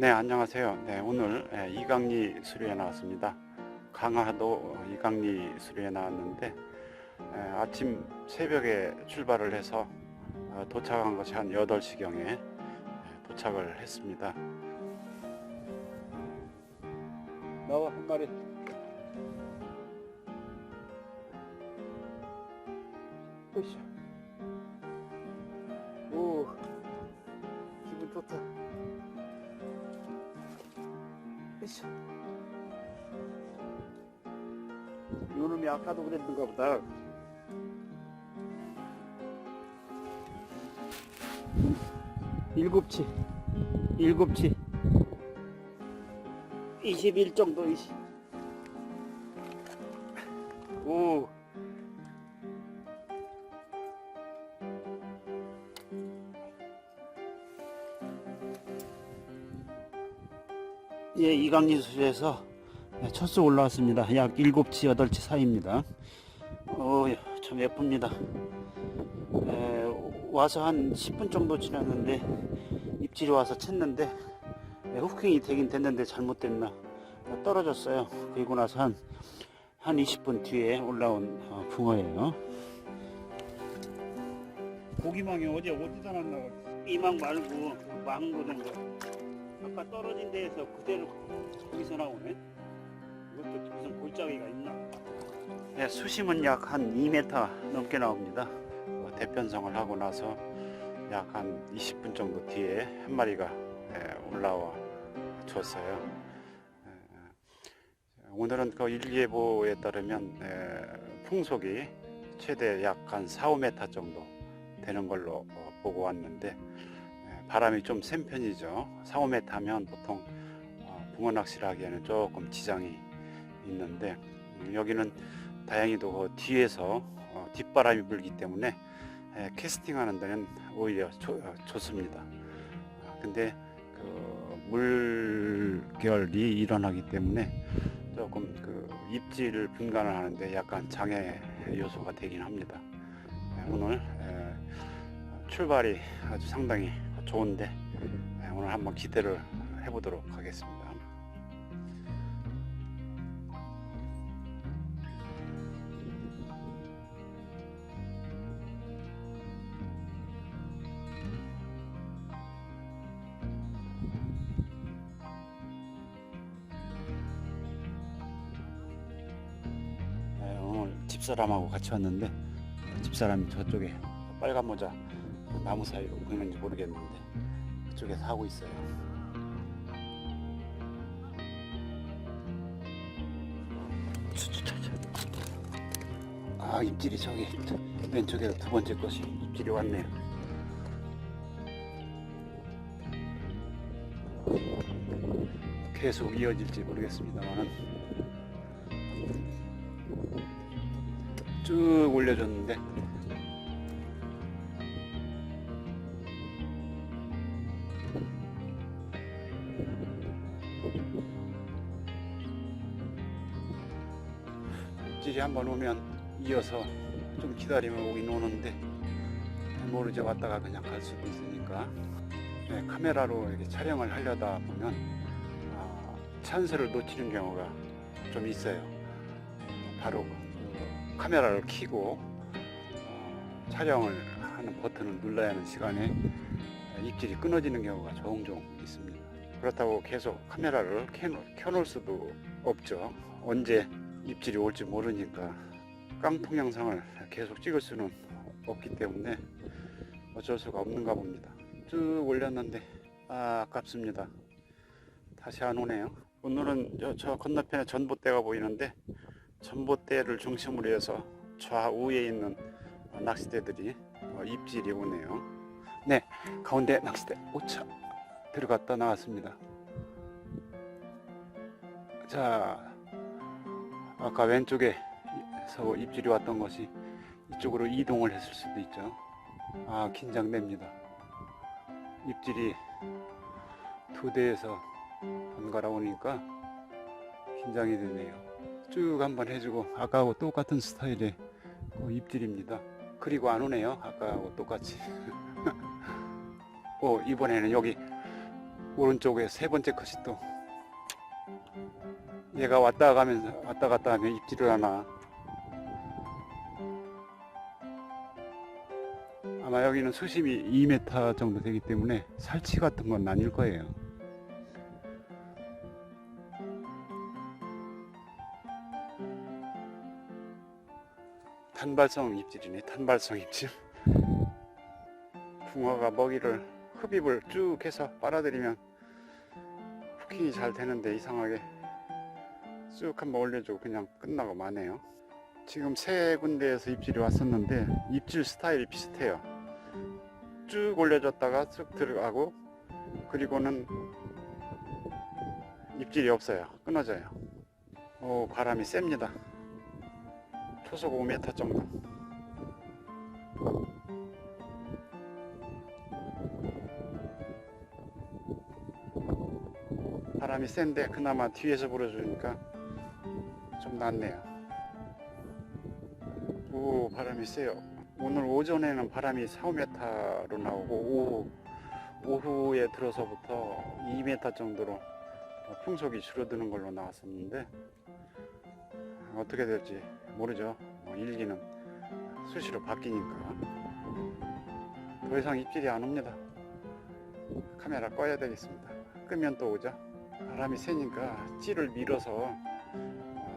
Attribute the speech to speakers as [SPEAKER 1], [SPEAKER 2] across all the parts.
[SPEAKER 1] 네, 안녕하세요. 네, 오늘 예, 이강리 수료에 나왔습니다. 강화도 이강리 수료에 나왔는데 예, 아침 새벽에 출발을 해서 어, 도착한 것이 한 8시경에 도착을 했습니다. 나와 한 마리. 으쌰. 오, 기분 좋다. 으쌰. 요놈이 아까도 그랬는가 보다. 일곱치, 일곱치. 21 정도, 20. 예, 이강리 수에서 첫 수 올라왔습니다. 약 7치, 8치 사이입니다. 어, 참 예쁩니다. 에, 와서 한 10분 정도 지났는데 입질이 와서 챘는데 에, 후킹이 되긴 됐는데 잘못됐나 떨어졌어요. 그리고 나서 한, 한 20분 뒤에 올라온 어, 붕어예요. 고기망이 어제 어디다 놨나 이망 말고 망 거는 거 아까 떨어진 데에서 그대로 거기서 나오네? 이것도 무슨 골짜기가 있나? 네, 수심은 약 한 2m 넘게 나옵니다. 어, 대편성을 하고 나서 약 한 20분 정도 뒤에 한 마리가 예, 올라와 줬어요. 예, 오늘은 그 일기예보에 따르면 예, 풍속이 최대 약 한 4, 5m 정도 되는 걸로 어, 보고 왔는데 예, 바람이 좀 센 편이죠. 4, 5m 하면 보통 어, 붕어 낚시를 하기에는 조금 지장이 있는데 음, 여기는 다행히도 그 뒤에서 어, 뒷바람이 불기 때문에 예, 캐스팅하는 데는 오히려 좋, 어, 좋습니다. 아, 근데 그 물결이 일어나기 때문에 조금 그 입질을 분간을 하는데 약간 장애 요소가 되긴 합니다. 예, 오늘 예, 출발이 아주 상당히 좋은데 예, 오늘 한번 기대를 해보도록 하겠습니다. 예, 오늘 집사람하고 같이 왔는데 집사람이 저쪽에 빨간 모자 그 나무 사이로 보이는지 모르겠는데 그쪽에서 하고 있어요. 아 입질이 저기 왼쪽에 두 번째 것이 입질이 왔네요. 계속 이어질지 모르겠습니다만 쭉 올려줬는데 입질이 한 번 오면 이어서 좀 기다리면 오긴 오는데 모르지 왔다가 그냥 갈 수도 있으니까 네, 카메라로 이렇게 촬영을 하려다 보면 아, 찬스를 놓치는 경우가 좀 있어요. 바로 그 카메라를 켜고 어, 촬영을 하는 버튼을 눌러야 하는 시간에 입질이 끊어지는 경우가 종종 있습니다. 그렇다고 계속 카메라를 켜놓- 켜놓을 수도 없죠. 언제 입질이 올지 모르니까 깡통 영상을 계속 찍을 수는 없기 때문에 어쩔 수가 없는가 봅니다. 쭉 올렸는데 아, 아깝습니다. 다시 안 오네요. 오늘은 저, 저 건너편에 전봇대가 보이는데 전봇대를 중심으로 해서 좌우에 있는 어, 낚싯대들이 어, 입질이 오네요. 네, 가운데 낚싯대 오차 들어갔다 나왔습니다. 자, 아까 왼쪽에서 입질이 왔던 것이 이쪽으로 이동을 했을 수도 있죠. 아, 긴장됩니다. 입질이 두 대에서 번갈아 오니까 긴장이 되네요. 쭉 한번 해주고 아까하고 똑같은 스타일의 그 입질입니다. 그리고 안 오네요. 아까하고 똑같이. 오, 이번에는 여기 오른쪽에 세 번째 컷이 또 얘가 왔다 가면서 왔다 갔다 하면 입질을 하나 아마 여기는 수심이 2m 정도 되기 때문에 살치 같은 건 아닐 거예요. 단발성 입질이네, 단발성 입질. 붕어가 먹이를 흡입을 쭉 해서 빨아들이면 후킹이 잘 되는데 이상하게 쭉 한번 올려주고 그냥 끝나고 마네요. 지금 세 군데에서 입질이 왔었는데 입질 스타일이 비슷해요. 쭉 올려줬다가 쭉 들어가고 그리고는 입질이 없어요. 끊어져요. 오 바람이 셉니다. 초속 5m 정도. 바람이 센데 그나마 뒤에서 불어주니까 좀 낫네요. 오 바람이 세요. 오늘 오전에는 바람이 4, 5m로 나오고 오후, 오후에 들어서부터 2m 정도로 풍속이 줄어드는 걸로 나왔었는데 어떻게 될지 모르죠. 뭐 일기는 수시로 바뀌니까 더 이상 입질이 안 옵니다. 카메라 꺼야 되겠습니다. 끄면 또 오죠. 바람이 세니까 찌를 밀어서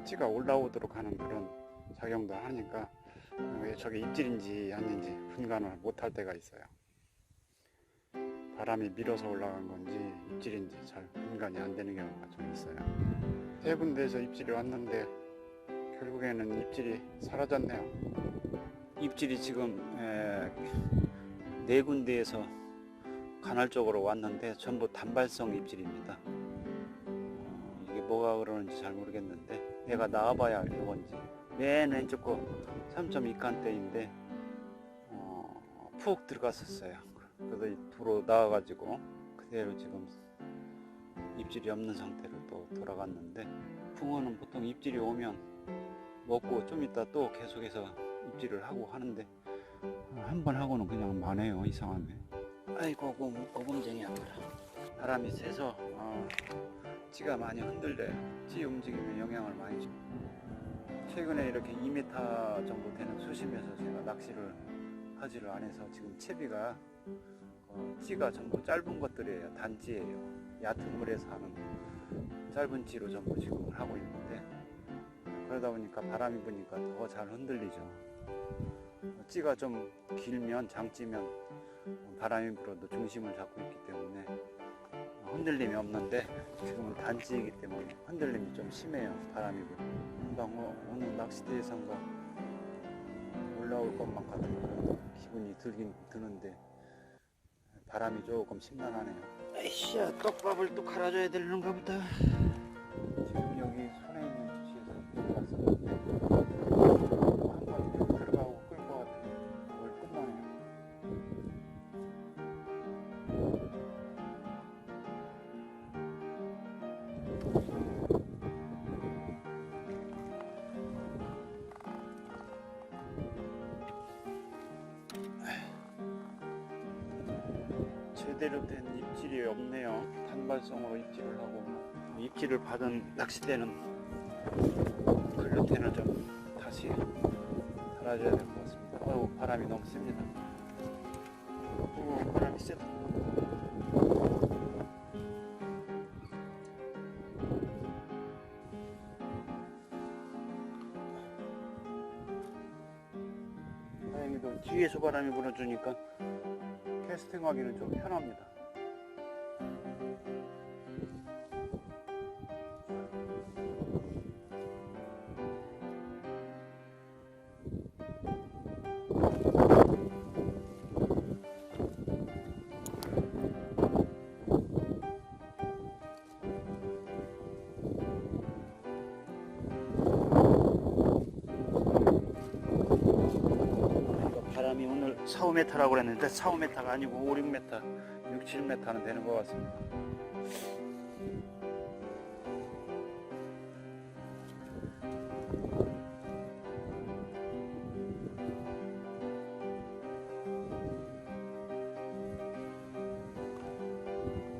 [SPEAKER 1] 어, 찌가 올라오도록 하는 그런 작용도 하니까 왜 저게 입질인지 아닌지 분간을 못할 때가 있어요. 바람이 밀어서 올라간 건지 입질인지 잘 분간이 안 되는 경우가 좀 있어요. 세 군데에서 입질이 왔는데 결국에는 입질이 사라졌네요. 입질이 지금 에, 네 군데에서 간헐적으로 왔는데 전부 단발성 입질입니다. 어, 이게 뭐가 그러는지 잘 모르겠는데 얘가 나와봐야 알 건지 맨 왼쪽 거 3.2칸대인데 어, 푹 들어갔었어요. 그래서 도로 나와가지고 그대로 지금 입질이 없는 상태로 또 돌아갔는데 붕어는 보통 입질이 오면 먹고 좀 이따 또 계속해서 입질을 하고 하는데 한 번 하고는 그냥 마네요 이상하네. 아이고 오금, 오금쟁이 아파라. 바람이 세서 어, 찌가 많이 흔들려요. 찌 움직임에 영향을 많이 줘. 최근에 이렇게 2m 정도 되는 수심에서 제가 낚시를 하지를 안 해서 지금 채비가 어, 찌가 전부 짧은 것들이에요. 단찌예요. 얕은 물에서 하는 짧은 찌로 전부 지금 하고 있는데 그러다 보니까 바람이 부니까 더 잘 흔들리죠. 어, 찌가 좀 길면 장찌면 바람이 불어도 중심을 잡고 있기 때문에 흔들림이 없는데 지금은 단찌이기 때문에 흔들림이 좀 심해요. 바람이 불어. 금방 어, 오늘 낚시대에선가 올라올 것만 같은 그런 기분이 들긴 드는데 바람이 조금 심란하네요.
[SPEAKER 2] 에이씨야 떡밥을 또 갈아줘야 되는가 보다
[SPEAKER 1] 제대로 된 입질이 없네요. 단발성으로 입질을 하고 입질을 받은 낚싯대는 글루텐을 좀 다시 달아줘야 될 것 같습니다. 어우 바람이 너무 셉니다. 오 바람이 세다. 다행히도 뒤에서 바람이 불어주니까 캐스팅하기는 좀 편합니다. 4,5m라고 그랬는데 4,5m가 아니고 5, 6m, 6, 7m는 되는 것 같습니다.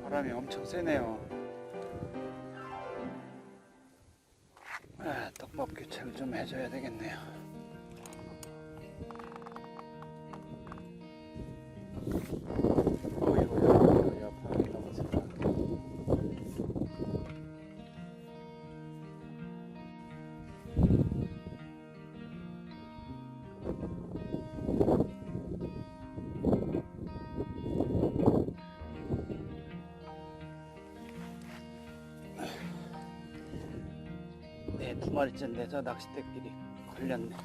[SPEAKER 1] 바람이 엄청 세네요. 아, 떡밥 교체를 좀 해줘야 되겠네요. 두 마리째인데 저 낚싯대끼리 걸렸네.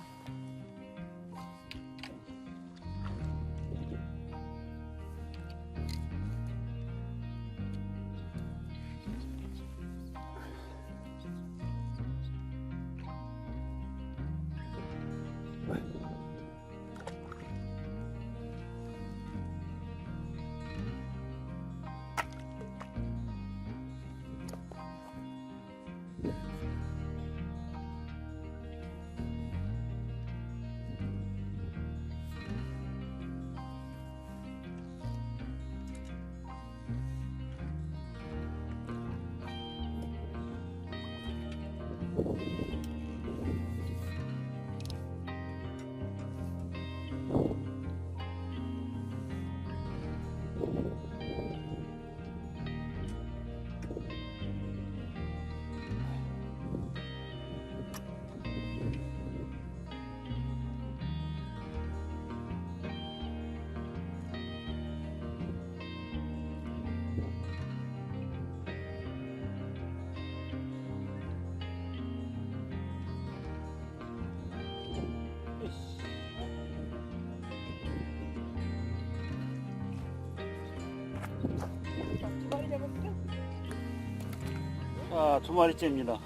[SPEAKER 1] you.
[SPEAKER 3] 두 마리 잡았어?
[SPEAKER 1] 아, 두 마리째입니다.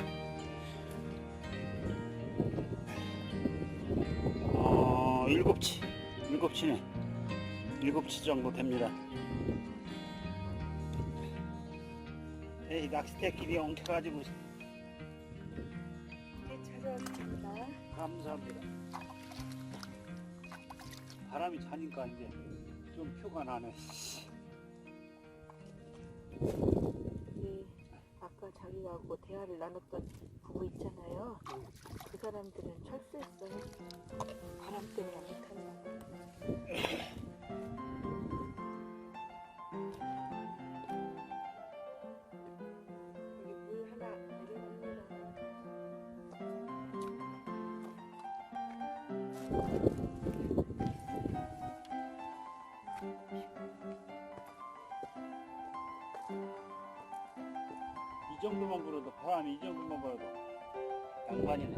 [SPEAKER 1] 어, 일곱치. 일곱치네. 일곱치 정도 됩니다. 에이, 낚싯대끼리 엉켜가지고
[SPEAKER 3] 네, 찾아왔습니다.
[SPEAKER 1] 감사합니다. 바람이 차니까 이제 좀 표가 나네.
[SPEAKER 3] 네, 아까 자기하고 대화를 나눴던 부부 있잖아요. 그 사람들은 철수했어요. 바람 때문에 못한다.
[SPEAKER 1] 이 정도만 불어도 바람이 이 정도만 불어도 양반이네.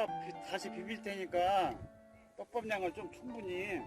[SPEAKER 1] 떡밥 비- 다시 비빌 테니까 떡밥 양을 좀 충분히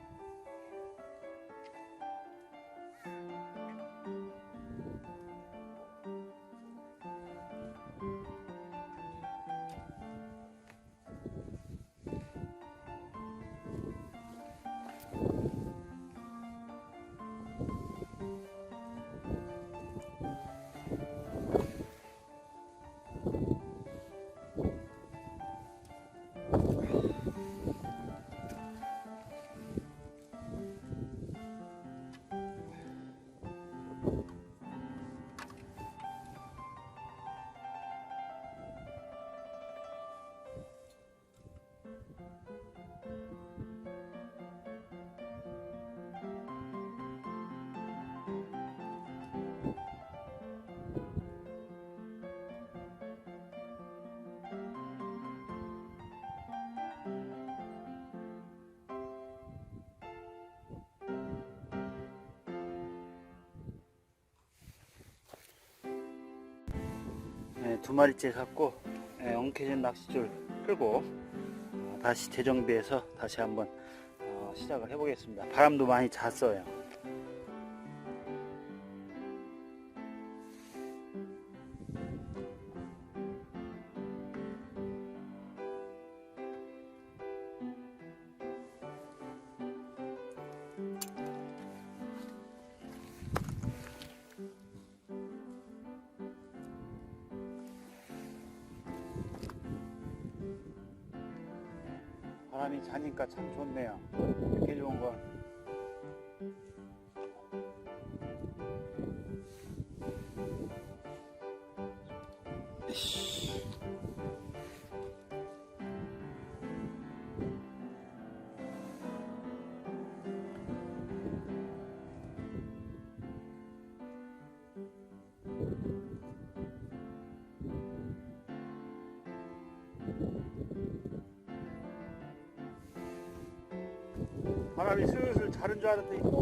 [SPEAKER 1] 두 마리째 샀고 예, 엉켜진 낚싯줄 끌고 어, 다시 재정비해서 다시 한번 어, 시작을 해보겠습니다. 바람도 많이 잤어요.
[SPEAKER 4] 자니까 참 좋네요. 이렇게 좋은 건. 바람이 슬슬 자른 줄 알았더니.